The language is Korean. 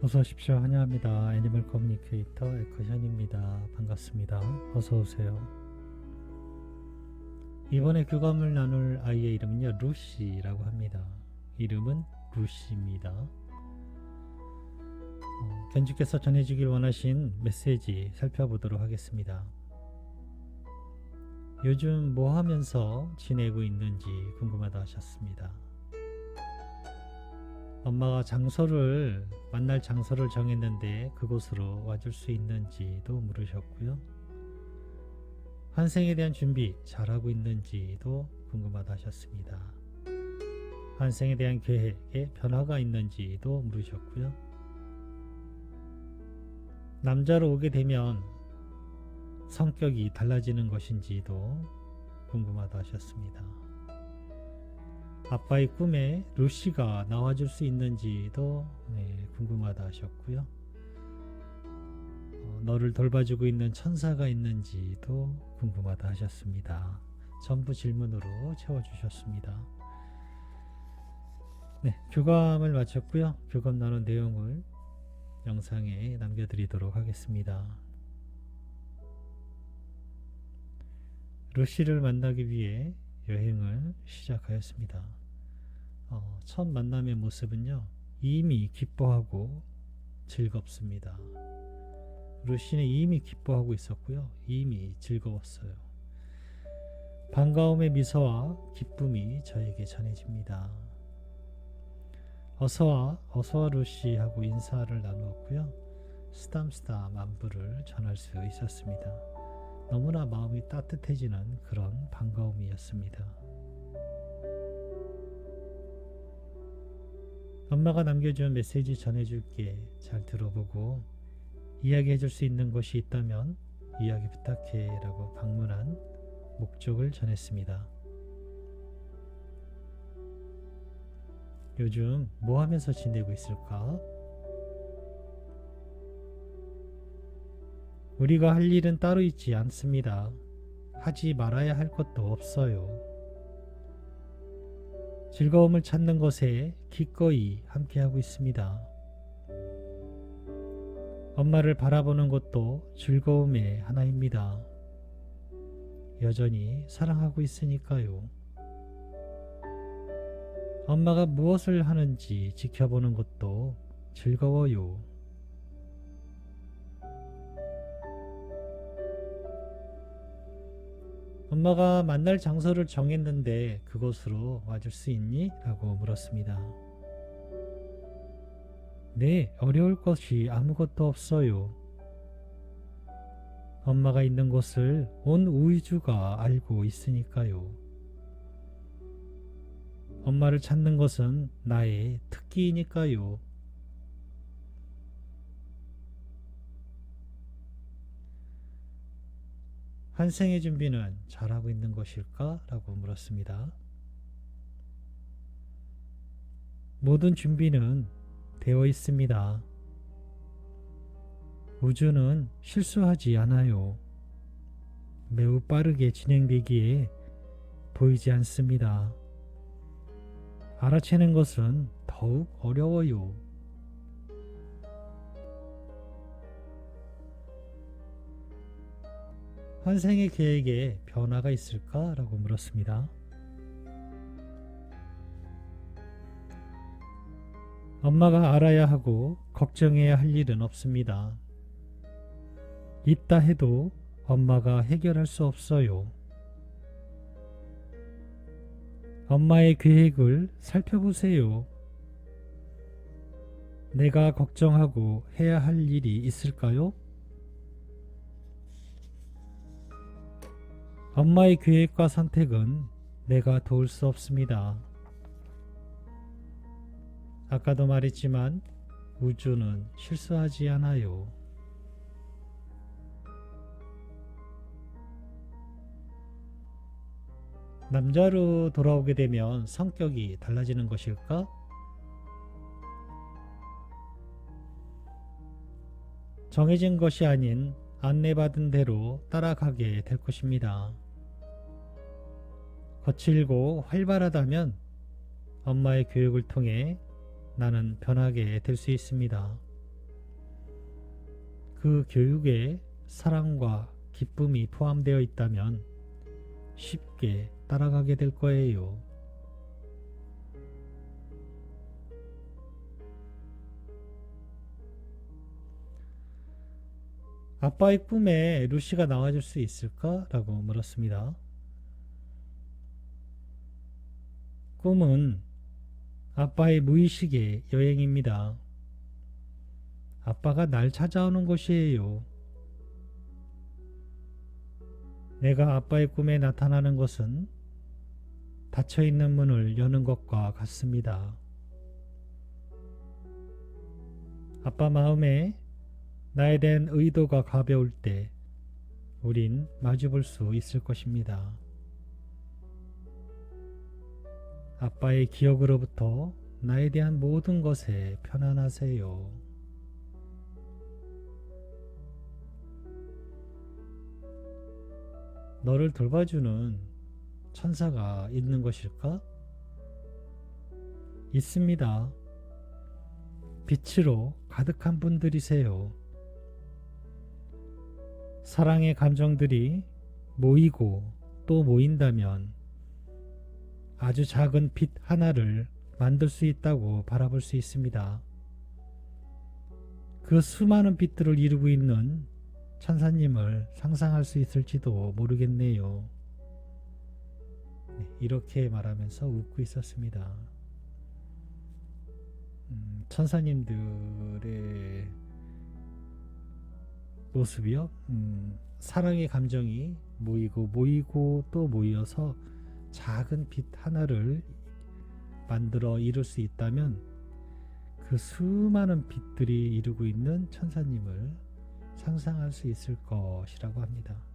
어서 오십시오. 환영합니다. 애니멀 커뮤니케이터 에커션입니다. 반갑습니다. 어서 오세요. 이번에 교감을 나눌 아이의 이름은요, 루시라고 합니다. 이름은 루시입니다. 어, 견주께서 전해주길 원하신 메시지 살펴보도록 하겠습니다. 요즘 뭐 하면서 지내고 있는지 궁금하다 하셨습니다. 엄마가 장소를 만날 장소를 정했는데 그곳으로 와줄 수 있는지도 물으셨고요. 환생에 대한 준비 잘하고 있는지도 궁금하다 하셨습니다. 환생에 대한 계획에 변화가 있는지도 물으셨고요. 남자로 오게 되면 성격이 달라지는 것인지도 궁금하다 하셨습니다. 아빠의 꿈에 루시가 나와줄 수 있는지도 네, 궁금하다 하셨고요. 어, 너를 돌봐주고 있는 천사가 있는지도 궁금하다 하셨습니다. 전부 질문으로 채워주셨습니다. 네, 교감을 마쳤고요. 교감 나눈 내용을 영상에 남겨드리도록 하겠습니다. 루시를 만나기 위해 여행을 시작하였습니다. 어, 첫 만남의 모습은요, 이미 기뻐하고 즐겁습니다. 루시는 이미 기뻐하고 있었고요, 이미 즐거웠어요. 반가움의 미소와 기쁨이 저에게 전해집니다. 어서와, 어서와 루시 하고 인사를 나누었고요, 쓰담쓰담 안부를 전할 수 있었습니다. 너무나 마음이 따뜻해지는 그런 반가움이었습니다. 엄마가 남겨준 메시지 전해줄게. 잘 들어보고 이야기해줄 수 있는 것이 있다면 이야기 부탁해 라고 방문한 목적을 전했습니다. 요즘 뭐 하면서 지내고 있을까? 우리가 할 일은 따로 있지 않습니다. 하지 말아야 할 것도 없어요. 즐거움을 찾는 것에 기꺼이 함께하고 있습니다. 엄마를 바라보는 것도 즐거움의 하나입니다. 여전히 사랑하고 있으니까요. 엄마가 무엇을 하는지 지켜보는 것도 즐거워요. 엄마가 만날 장소를 정했는데 그곳으로 와줄 수 있니? 라고 물었습니다. 네, 어려울 것이 아무것도 없어요. 엄마가 있는 곳을 온 우주가 알고 있으니까요. 엄마를 찾는 것은 나의 특기이니까요. 환생의 준비는 잘하고 있는 것일까? 라고 물었습니다. 모든 준비는 되어 있습니다. 우주는 실수하지 않아요. 매우 빠르게 진행되기에 보이지 않습니다. 알아채는 것은 더욱 어려워요. 환생의 계획에 변화가 있을까? 라고 물었습니다. 엄마가 알아야 하고 걱정해야 할 일은 없습니다. 있다 해도 엄마가 해결할 수 없어요. 엄마의 계획을 살펴보세요. 내가 걱정하고 해야 할 일이 있을까요? 엄마의 계획과 선택은 내가 도울 수 없습니다. 아까도 말했지만 우주는 실수하지 않아요. 남자로 돌아오게 되면 성격이 달라지는 것일까? 정해진 것이 아닌 안내받은 대로 따라가게 될 것입니다. 거칠고 활발하다면 엄마의 교육을 통해 나는 변하게 될 수 있습니다. 그 교육에 사랑과 기쁨이 포함되어 있다면 쉽게 따라가게 될 거예요. 아빠의 꿈에 루시가 나와줄 수 있을까? 라고 물었습니다. 꿈은 아빠의 무의식의 여행입니다. 아빠가 날 찾아오는 곳이에요. 내가 아빠의 꿈에 나타나는 것은 닫혀 있는 문을 여는 것과 같습니다. 아빠 마음에 나에 대한 의도가 가벼울 때 우린 마주 볼 수 있을 것입니다. 아빠의 기억으로부터 나에 대한 모든 것에 편안하세요. 너를 돌봐주는 천사가 있는 것일까? 있습니다. 빛으로 가득한 분들이세요. 사랑의 감정들이 모이고 또 모인다면 아주 작은 빛 하나를 만들 수 있다고 바라볼 수 있습니다. 그 수많은 빛들을 이루고 있는 천사님을 상상할 수 있을지도 모르겠네요. 네, 이렇게 말하면서 웃고 있었습니다. 음, 천사님들의 모습이요. 음, 사랑의 감정이 모이고 모이고 또 모여서 작은 빛 하나를 만들어 이룰 수 있다면 그 수많은 빛들이 이루고 있는 천사님을 상상할 수 있을 것이라고 합니다.